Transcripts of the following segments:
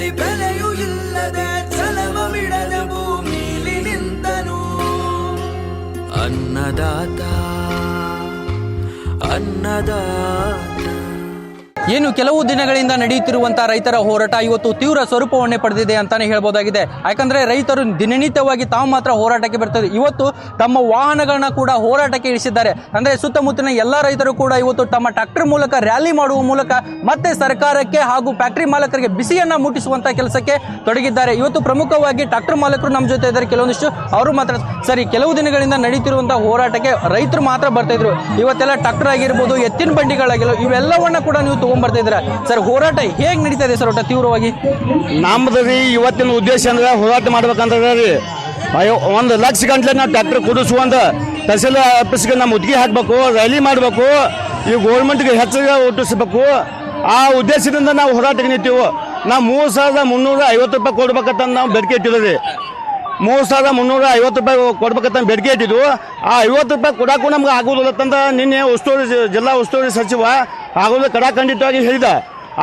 ಎಲ್ಲಿ ಬೆಲೆಯೂ ಇಲ್ಲದೆ ಛಲವ ಬಿಡದ ಭೂಮಿಲಿ ನಿಂತನು ಅನ್ನದಾತ ಅನ್ನದಾತ. ಏನು ಕೆಲವು ದಿನಗಳಿಂದ ನಡೆಯುತ್ತಿರುವಂತಹ ರೈತರ ಹೋರಾಟ ಇವತ್ತು ತೀವ್ರ ಸ್ವರೂಪವನ್ನೇ ಪಡೆದಿದೆ ಅಂತಾನೆ ಹೇಳಬಹುದಾಗಿದೆ ಯಾಕಂದ್ರೆ ರೈತರು ದಿನನಿತ್ಯವಾಗಿ ತಾವು ಮಾತ್ರ ಹೋರಾಟಕ್ಕೆ ಬರ್ತಾರೆ ಇವತ್ತು ತಮ್ಮ ವಾಹನಗಳನ್ನ ಕೂಡ ಹೋರಾಟಕ್ಕೆ ಇಳಿಸಿದ್ದಾರೆ. ಅಂದ್ರೆ ಸುತ್ತಮುತ್ತಲಿನ ಎಲ್ಲಾ ರೈತರು ಕೂಡ ಇವತ್ತು ತಮ್ಮ ಟ್ರಾಕ್ಟರ್ ಮೂಲಕ ರ್ಯಾಲಿ ಮಾಡುವ ಮೂಲಕ ಮತ್ತೆ ಸರ್ಕಾರಕ್ಕೆ ಹಾಗೂ ಫ್ಯಾಕ್ಟರಿ ಮಾಲಕರಿಗೆ ಬಿಸಿಯನ್ನ ಮುಟ್ಟಿಸುವಂತ ಕೆಲಸಕ್ಕೆ ತೊಡಗಿದ್ದಾರೆ. ಇವತ್ತು ಪ್ರಮುಖವಾಗಿ ಟ್ರಾಕ್ಟರ್ ಮಾಲಕರು ನಮ್ಮ ಜೊತೆ ಇದ್ದಾರೆ. ಕೆಲವೊಂದಿಷ್ಟು ಅವರು ಮಾತ್ರ ಸರಿ, ಕೆಲವು ದಿನಗಳಿಂದ ನಡೀತಿರುವಂತಹ ಹೋರಾಟಕ್ಕೆ ರೈತರು ಮಾತ್ರ ಬರ್ತಾ ಇದ್ರು. ಇವತ್ತೆಲ್ಲ ಟ್ರಾಕ್ಟರ್ ಆಗಿರ್ಬೋದು, ಎತ್ತಿನ ಬಂಡಿಗಳಾಗಿರೋ ಇವೆಲ್ಲವನ್ನ ಕೂಡ ನೀವು ತಗೊಂಡ್ಬರ್ತಾ ಇದ್ದೀರಾ ಸರ್, ಹೋರಾಟ ಹೇಗೆ ನಡೀತಾ ಇದೆ ಸರ್ ಒಟ್ಟ ತೀವ್ರವಾಗಿ? ನಮ್ದು ರೀ ಇವತ್ತಿನ ಉದ್ದೇಶ ಅಂದ್ರೆ ಹೋರಾಟ ಮಾಡ್ಬೇಕಂದ್ರೆ ರೀ. ಅಯ್ಯೋ, ಒಂದು ಲಕ್ಷ ಗಂಟ್ಲೆ ನಾವು ಟ್ರ್ಯಾಕ್ಟರ್ ಅಂತ ತಹಸೀಲ್ ಆಫೀಸ್ಗೆ ನಮ್ಮ ಮುದ್ಗಿ ಹಾಕಬೇಕು ರ್ಯಾಲಿ ಮಾಡಬೇಕು, ಈ ಗೋರ್ಮೆಂಟ್ಗೆ ಹೆಚ್ಚಿಗೆ ಹುಟ್ಟಿಸ್ಬೇಕು ಆ ಉದ್ದೇಶದಿಂದ ನಾವು ಹೋರಾಟಕ್ಕೆ ನಿಂತೀವಿ. ನಾವು ಮೂರು ಸಾವಿರದ ಮುನ್ನೂರ ಐವತ್ತು ರೂಪಾಯಿ ಕೊಡ್ಬೇಕಂತ ನಾವು ಬೇಡಿಕೆ ಇಟ್ಟಿದ್ದೀವಿ ಮೂರು ಸಾವಿರದ ಮುನ್ನೂರ ಐವತ್ತು ರೂಪಾಯಿ ಕೊಡ್ಬೇಕಂತ ಬೇಡಿಕೆ ಇಟ್ಟಿದ್ವು. ಆ ಐವತ್ತು ರೂಪಾಯಿ ಕೊಡಕ್ಕೂ ನಮ್ಗೆ ಆಗೋದಿಲ್ಲ ಅಂತ ನಿನ್ನೆ ಉಸ್ತುವಾರಿ ಜಿಲ್ಲಾ ಉಸ್ತುವಾರಿ ಸಚಿವ ಆಗೋದು ಕಡಾಖಂಡಿತವಾಗಿ ಹೇಳಿದ.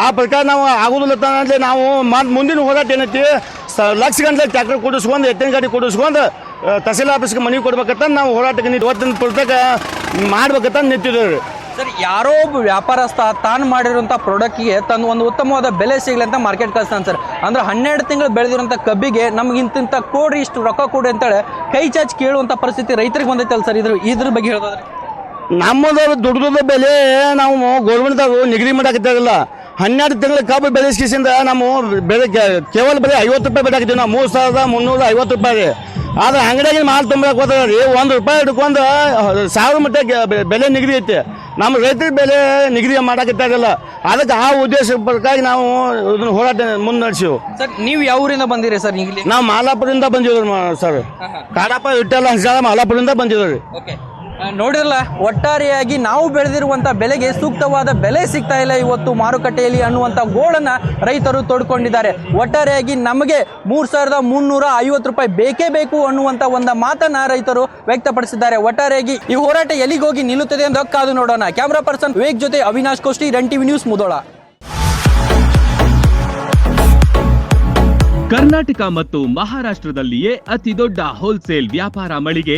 ಆ ಪ್ರಕಾರ ನಾವು ಆಗೋದಿಲ್ಲ ಅಂತಂದ್ರೆ ನಾವು ಮುಂದಿನ ಹೋರಾಟ ಏನೈತಿ? ಸ ಲಕ್ಷ ಗಂಟೆ ಟ್ಯಾಕ್ಟರ್ ಕೊಡಿಸ್ಕೊಂಡು, ಎತ್ತಿನ ಗಾಡಿ ಕೊಡಿಸ್ಕೊಂಡು ತಹಸೀಲ್ ಆಫೀಸ್ಗೆ ಮನವಿ ಕೊಡ್ಬೇಕಂತ ನಾವು ಹೋರಾಟಕ್ಕೆ ಇವತ್ತಿನ ಪುಸ್ತಕ ಮಾಡ್ಬೇಕಂತ ನಿಂತಿದ್ದೇವೆ. ಸರ್, ಯಾರೋ ಒಬ್ಬ ವ್ಯಾಪಾರಸ್ಥ ತಾನು ಮಾಡಿರುವಂಥ ಪ್ರಾಡಕ್ಟ್ಗೆ ತನ್ನ ಒಂದು ಉತ್ತಮವಾದ ಬೆಲೆ ಸಿಗಲಿ ಅಂತ ಮಾರ್ಕೆಟ್ ಕಳಿಸ್ತಾನೆ ಸರ್. ಅಂದ್ರೆ ಹನ್ನೆರಡು ತಿಂಗಳು ಬೆಳೆದಿರುವಂಥ ಕಬ್ಬಿಗೆ ನಮ್ಗೆ ಇಂತಿಂಥ ಕೊಡ್ರಿ ಇಷ್ಟು ರೊಕ್ಕ ಕೊಡಿ ಅಂತೇಳಿ ಕೈ ಚಾಚಿ ಕೇಳುವಂಥ ಪರಿಸ್ಥಿತಿ ರೈತರಿಗೆ ಬಂದೈತಲ್ಲ ಸರ್ ಇದ್ರ ಇದ್ರ ಬಗ್ಗೆ ಹೇಳೋದಾದ್ರೆ? ನಮ್ಮದು ದುಡ್ಡದ ಬೆಲೆ ನಾವು ಗೌರ್ಮೆಂಟ್ದಾಗ ನಿಗದಿ ಮಾಡಾಕಿದ್ದಾಗಲ್ಲ. ಹನ್ನೆರಡು ತಿಂಗಳ ಕಬ್ಬು ಬೆಳೆಸ್ಕಿಸಿಂದ ನಾವು ಬೆಲೆ ಕೇವಲ ಬರೀ ಐವತ್ತು ರೂಪಾಯಿ ಬೆಳಕಿದ್ದೀವಿ ನಾವು. ಮೂರು ಸಾವಿರದ ಮುನ್ನೂರ ಐವತ್ತು ರೂಪಾಯಿ. ರೀ ಆದ್ರೆ ಅಂಗಡಿಯಾಗಿ ಮಾಲ್ ತುಂಬಕ್ಕೆ ಹೋದ್ರೆ ರೀ ಒಂದು ರೂಪಾಯಿ ಹಿಡ್ಕೊಂಡು ಸಾವಿರ ಮಟ್ಟ ಬೆಲೆ ನಿಗದಿ ಐತೆ. ನಮ್ಮ ರೈತರ ಬೆಲೆ ನಿಗದಿ ಮಾಡಾಕಿದ್ದಾಗಲ್ಲ. ಅದಕ್ಕೆ ಆ ಉದ್ದೇಶ ಪ್ರಕಾರ ನಾವು ಇದನ್ನ ಹೋರಾಟ ಮುನ್ನಡೆಸಿವು ಸರ್ ನೀವು ಯಾವ ಊರಿಂದ ಬಂದಿರಿ ಸರ್ ನಾವು ಮಾಲಾಪುರದಿಂದ ಬಂದಿದ್ರು ಸರ್. ಕಾಡಪ್ಪ ಇಟ್ಟೆಲ್ಲ ಹಂಚಾಳ ಮಾಲಾಪುರದಿಂದ ರೀ ಓಕೆ. ನೋಡಿರಲ್ಲ, ಒಟ್ಟಾರೆಯಾಗಿ ನಾವು ಬೆಳೆದಿರುವಂಥ ಬೆಲೆಗೆ ಸೂಕ್ತವಾದ ಬೆಲೆ ಸಿಗ್ತಾ ಇಲ್ಲ ಇವತ್ತು ಮಾರುಕಟ್ಟೆಯಲ್ಲಿ ಅನ್ನುವಂಥ ಗೋಳನ್ನು ರೈತರು ತೊಡ್ಕೊಂಡಿದ್ದಾರೆ. ಒಟ್ಟಾರೆಯಾಗಿ ನಮಗೆ ಮೂರು ಸಾವಿರದ ಮುನ್ನೂರ ಐವತ್ತು ರೂಪಾಯಿ ಬೇಕೇ ಬೇಕು ಅನ್ನುವಂಥ ಒಂದು ಮಾತನ್ನು ರೈತರು ವ್ಯಕ್ತಪಡಿಸಿದ್ದಾರೆ. ಒಟ್ಟಾರೆಯಾಗಿ ಈ ಹೋರಾಟ ಎಲ್ಲಿಗೆ ಹೋಗಿ ನಿಲ್ಲುತ್ತದೆ ಎಂದು ಕಾದು ನೋಡೋಣ. ಕ್ಯಾಮ್ರಾ ಪರ್ಸನ್ ವೇಗ್ ಜೊತೆ Avinash Koshti run TV news Mudhol. Karnataka ಮತ್ತು ಮಹಾರಾಷ್ಟ್ರದಲ್ಲಿಯೇ ಅತಿ ದೊಡ್ಡ ಹೋಲ್ಸೇಲ್ ವ್ಯಾಪಾರ ಮಳಿಗೆ